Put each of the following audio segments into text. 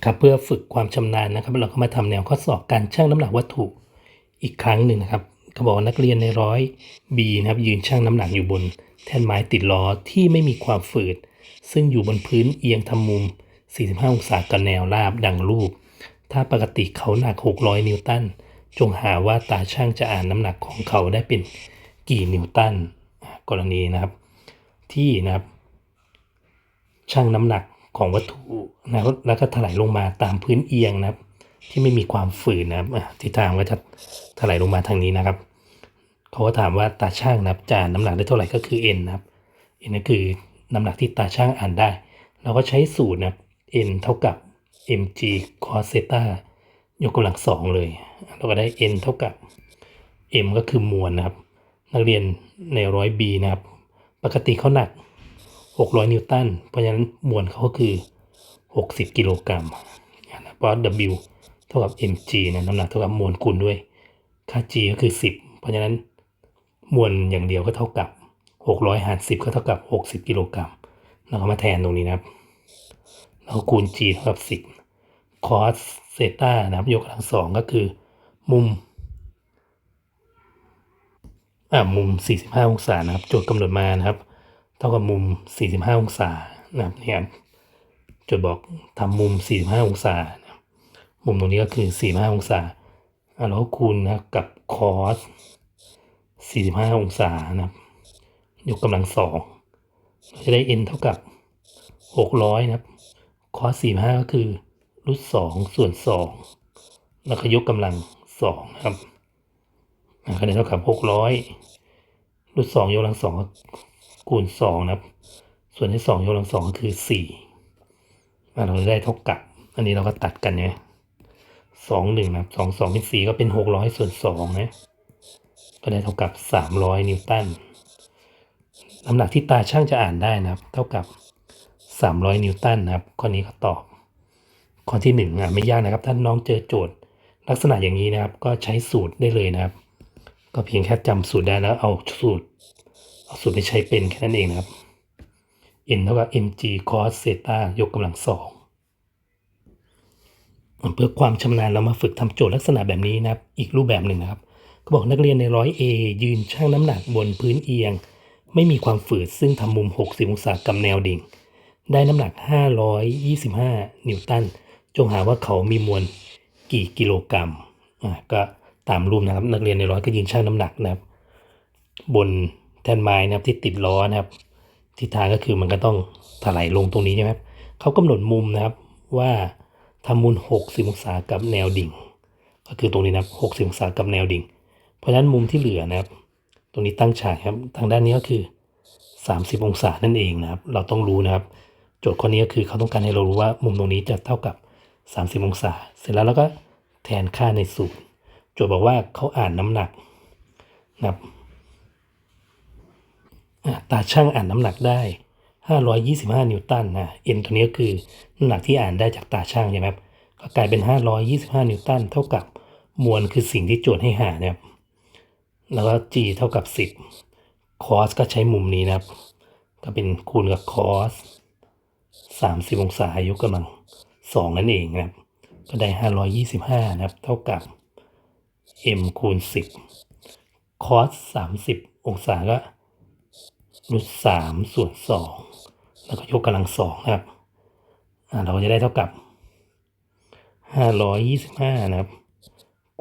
นะครับเพื่อฝึกความชำนาญนะครับ เราก็มาทำแนวข้อสอบการชั่งน้ำหนักวัตถุอีกครั้งหนึ่งนะครับเขาบอกว่านักเรียนในร้อย B นะครับยืนชั่งน้ำหนักอยู่บน แท่นไม้ติดล้อที่ไม่มีความฝืด ซึ่งอยู่บนพื้นเอียงทำมุม 45 องศากับแนวราบดังรูป ถ้าปกติเขาหนัก 600 นิวตันจงหาว่าตาช่างจะอ่านน้ำหนักของเขาได้เป็นกี่นิวตันกรณีนะครับ ที่นะครับชั่งน้ำหนัก ของวัตถุนะครับแล้วก็ถลายลงมาตามพื้นเอียงนะครับ ที่ไม่มีความฝืนนะครับทิศทางก็จะถลายลงมาทางนี้นะครับเขาก็ถามว่าตาช่างนะครับจะอ่านน้ำหนักได้เท่าไหร่ก็คือ n นะครับ n ก็คือน้ำหนักที่ตาช่างอ่านได้ เราก็ใช้สูตรนะครับ n เท่ากับ mg cos theta ยกกำลังสองเลย เราก็ได้ n เท่ากับ m ก็คือมวลนะครับ นักเรียนในร้อย b นะครับ ปกติเขาหนัก 600 นิวตัน เพราะฉะนั้นมวลเขาก็คือ 60 กิโลกรัมนะเพราะ W เท่ากับ mg นะน้ำหนักเท่ากับมวลคูณด้วย ค่า g ก็คือ 10 เพราะฉะนั้นมวลอย่างเดียวก็เท่ากับ 600หาร10 ก็เท่ากับ 60 กิโลกรัมเราก็มาแทนตรงนี้นะครับแล้วก็คูณ g เท่ากับ 10 cos เซต้านะครับยกกำลังสองก็คือ มุมอ่ามุม 45 องศานะครับโจทย์กำหนดมานะครับ เท่ากับมุม 45 องศานะครับเนี่ยครับจทย์บอกทำมุม 45 องศา มุมตรงนี้ก็คือ 45 องศาอ่าแล้วคูณนะครับกับ cos 45 องศานะครับยกกำลังสองเราจะได้ n เท่ากับ 600 นะครับ cos 45 ก็คือรูทสองส่วนสองแล้วก็ยกกำลังสองนะครับอ่าก็ได้เท่ากับหกร้อยรูทสองยกกำลังสอง คูณสองนะครับ ส่วนที่สองยกกำลังสองก็คือสี่อ่าเราได้เท่ากับ อันนี้เราก็ตัดกันเนี่ยสองหนึ่งนะครับสองสองเป็นสี่ก็เป็นหกร้อยส่วนสองนะ ก็ได้เท่ากับสามร้อยนิวตันน้ำหนักที่ตาช่างจะอ่านได้นะครับ เท่ากับสามร้อยนิวตันนะครับ ข้อนี้ก็ตอบ ข้อที่หนึ่งอะไม่ยากนะครับ ท่านน้องเจอโจทย์ ลักษณะอย่างนี้นะครับ ก็ใช้สูตรได้เลยนะครับ ก็เพียงแค่จำสูตรได้แล้วเอาสูตร เอาสูตรไปใช้เป็นแค่นั้นเองนะครับ n เท่ากับ mg cos theta ยกกำลังสองเพื่อความชำนาญเรามาฝึกทำโจทย์ลักษณะแบบนี้นะครับ อีกรูปแบบหนึ่งนะครับก็บอกนักเรียนในร้อย A ยืนชั่งน้ำหนักบนพื้นเอียง ไม่มีความฝืดซึ่งทำมุม 60 องศากับแนวดิ่ง ได้น้ำหนัก 525 นิวตัน จงหาว่าเขามีมวลกี่กิโลกรัมอ่าก็ตามรูปนะครับ นักเรียนในร้อยก็ยืนชั่งน้ำหนักนะครับ บน แท่นไม้นะครับที่ติดล้อนะครับทิศทางก็คือมันก็ต้องถลายลงตรงนี้ใช่ไหมครับเขากำหนดมุมนะครับว่าทำมุม60องศากับแนวดิ่ง ก็คือตรงนี้นะครับ60องศากับแนวดิ่ง เพราะฉะนั้นมุมที่เหลือนะครับ ตรงนี้ตั้งฉากครับทางด้านนี้ก็คือ 30 องศานั่นเองนะครับ เราต้องรู้นะครับ โจทย์ข้อนี้ก็คือเขาต้องการให้เรารู้ว่ามุมตรงนี้จะเท่ากับ 30 องศา เสร็จแล้วเราก็แทนค่าในสูตร โจทย์บอกว่าเขาอ่านน้ำหนักนะครับ ตาช่างอ่านน้ำหนักได้ 525 นิวตันนะ n ตัวนี้ก็คือน้ำหนักที่อ่านได้จากตาช่างใช่ไหมครับก็กลายเป็น 525 นิวตันเท่ากับมวลคือสิ่งที่โจทย์ให้หานะครับ แล้วก็ g เท่ากับ 10 cos ก็ใช้มุมนี้นะครับ ก็เป็นคูณกับ cos 30 องศายกกำลังสองนั่นเองนะครับ ก็ได้ 525 นะครับ เท่ากับ m คูณ 10 cos 30 องศาก็ รูทสามส่วนสองแล้วก็ยกกำลังสองนะครับเราจะได้เท่ากับ525นะครับ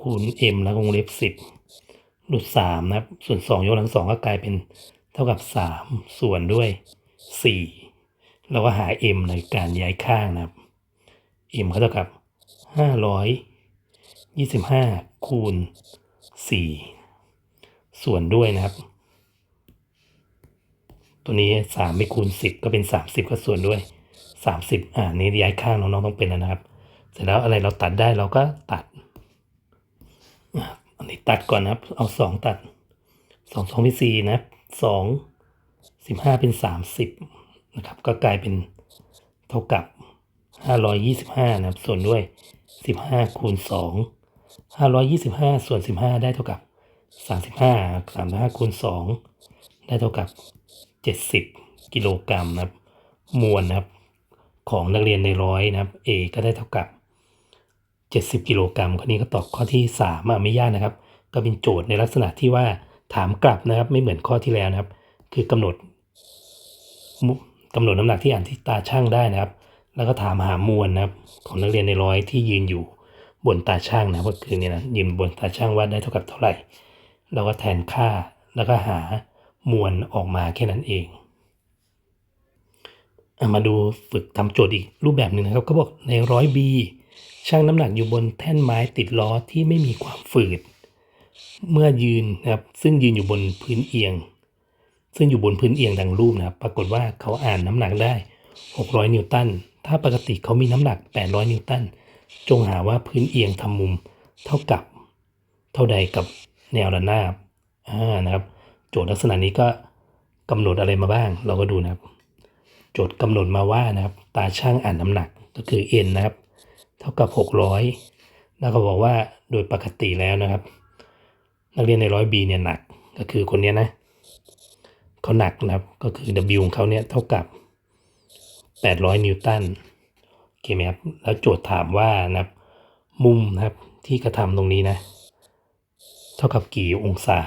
คูณ m แล้วก็วงเล็บ10รูทสามนะครับ ส่วนสองยกกำลังสองก็กลายเป็นเท่ากับสามส่วนด้วยสี่เราก็หา m ในการย้ายข้างนะครับ m ก็เท่ากับห้าร้อยยี่สิบห้าคูณสี่ส่วนด้วยนะครับ ตัวนี้สามไปคูณสิบก็เป็นสามสิบก็ส่วนด้วยสามสิบอ่านี่ย้ายข้างน้องๆต้องเป็นแล้วนะครับ เสร็จแล้วอะไรเราตัดได้เราก็ตัดอะอันนี้ตัดก่อนนะครับ เอาสองตัดสองสองเป็นสี่นะสองสิบห้าเป็นสามสิบนะครับ ก็กลายเป็นเท่ากับห้าร้อยยี่สิบห้านะครับ ส่วนด้วยสิบห้าคูณสองห้าร้อยยี่สิบห้าส่วนสิบห้าได้เท่ากับสามสิบห้าสามสิบห้าคูณสองได้เท่ากับ เจ็ดสิบกิโลกรัมนะครับ มวลนะครับ ของนักเรียนในร้อยนะครับ A ก็ได้เท่ากับ 70 กิโลกรัมข้อนี้ก็ตอบข้อที่3อะไม่ยากนะครับ ก็เป็นโจทย์ในลักษณะที่ว่าถามกลับนะครับ ไม่เหมือนข้อที่แล้วนะครับ คือกำหนดมุกำหนดน้ำหนักที่อ่านที่ตาช่างได้นะครับ แล้วก็ถามหามวลนะครับ ของนักเรียนในร้อยที่ยืนอยู่บนตาช่างนะก็คือเนี่ยนะยืนบนตาช่างว่าได้เท่ากับเท่าไหร่ เราก็แทนค่าแล้วก็หา มวลออกมาแค่นั้นเองอะมาดูฝึกทำโจทย์อีกรูปแบบหนึ่งนะครับก็บอกในร้อยบีช่างน้ำหนักอยู่บนแท่นไม้ติดล้อที่ไม่มีความฝืด เมื่อยืนนะครับซึ่งยืนอยู่บนพื้นเอียง ซึ่งอยู่บนพื้นเอียงดังรูปนะครับ ปรากฏว่าเขาอ่านน้ำหนักได้ 600 นิวตัน ถ้าปกติเขามีน้ำหนัก 800 นิวตัน จงหาว่าพื้นเอียงทำมุมเท่ากับ เท่าใดกับแนวระนาบอ่านะครับ โจทย์ลักษณะนี้ก็กำหนดอะไรมาบ้าง เราก็ดูนะครับ โจทย์กำหนดมาว่านะครับ ตาช่างอ่านน้ำหนักก็คือ n นะครับ เท่ากับ 600 แล้วก็บอกว่าโดยปกติแล้วนะครับ นักเรียนในร้อยบีเนี่ยหนักก็คือคนนี้นะเขาหนักนะครับก็คือ W ของเขาเนี่ยเท่ากับ 800 นิวตันโอเคไหมครับแล้วโจทย์ถามว่านะครับมุมนะครับที่กระทำตรงนี้นะ เท่ากับกี่องศา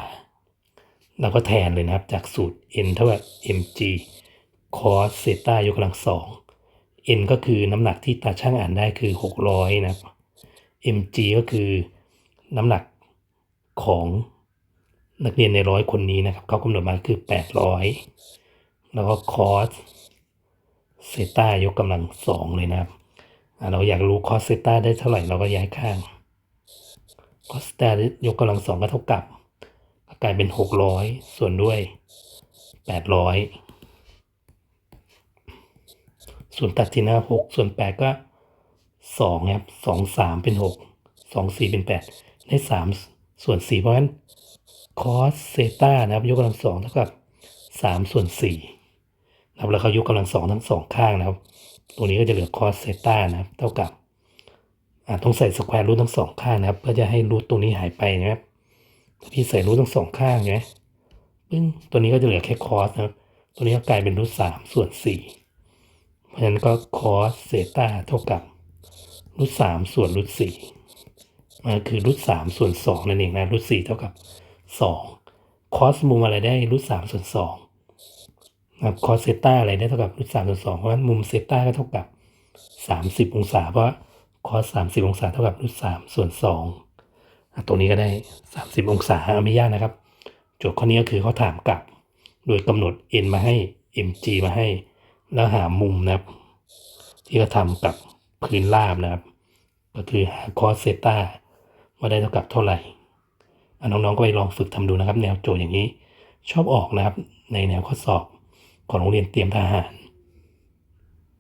เราก็แทนเลยนะครับจากสูตร n เท่ากับ mg cos เซตายกกำลังสอง n ก็คือน้ำหนักที่ตาช่างอ่านได้คือ 600 นะครับ mg ก็คือน้ำหนักของนักเรียนในร้อยคนนี้นะครับเขากำหนดมาคือ 800 แล้วก็ cos เซตายกกำลังสองเลยนะครับ เราอยากรู้ cos เซตาได้เท่าไหร่เราก็ย้ายข้าง cos เซตายกกำลังสองก็เท่ากับ กลายเป็น600ส่วนด้วย800ส่วนตัดที่หน้าหกส่วนแปดก็สองครับสองสามเป็นหกสองสี่เป็นแปดได้สามส่วนสี่เพราะฉะนั้นคอสเซต้านะครับยกกำลังสองเท่ากับสามส่วนสี่นะครับแล้วเขายกกำลังสองทั้งสองข้างนะครับ ตรงนี้ก็จะเหลือคอสเซต้านะครับ เท่ากับต้องใส่สแควร์รูททั้งสองข้างนะครับ เพื่อจะให้รูทตรงนี้หายไปนะครับ พี่ใส่รูททั้งสองข้างไหมปึ้งตัวนี้ก็จะเหลือแค่คอสนะตัวนี้ก็กลายเป็นรูทสามส่วนสี่เพราะฉะนั้นก็คอสเซต้าเท่ากับรูทสามส่วนรูทสี่มันคือรูทสามส่วนสองนั่นเองนะรูทสี่เท่ากับสองคอสมุมอะไรได้รูทสามส่วนสองนะครับคอสเซต้าอะไรได้เท่ากับรูทสามส่วนสองเพราะฉะนั้นมุมเซต้าก็เท่ากับสามสิบองศาเพราะคอสสามสิบองศาเท่ากับรูทสามส่วนสอง ตรงนี้ก็ได้สามสิบองศาไม่ยากนะครับ โจทย์ข้อนี้ก็คือเขาถามกลับ โดยกำหนด n มาให้ mg มาให้ แล้วหามุมนะครับ ที่เขาทำกับพื้นราบนะครับ ก็คือหาคอสเซต้าว่าได้เท่ากับเท่าไหร่อะน้องๆก็ไปลองฝึกทำดูนะครับ แนวโจทย์อย่างนี้ ชอบออกนะครับ ในแนวข้อสอบของโรงเรียนเตรียมทหาร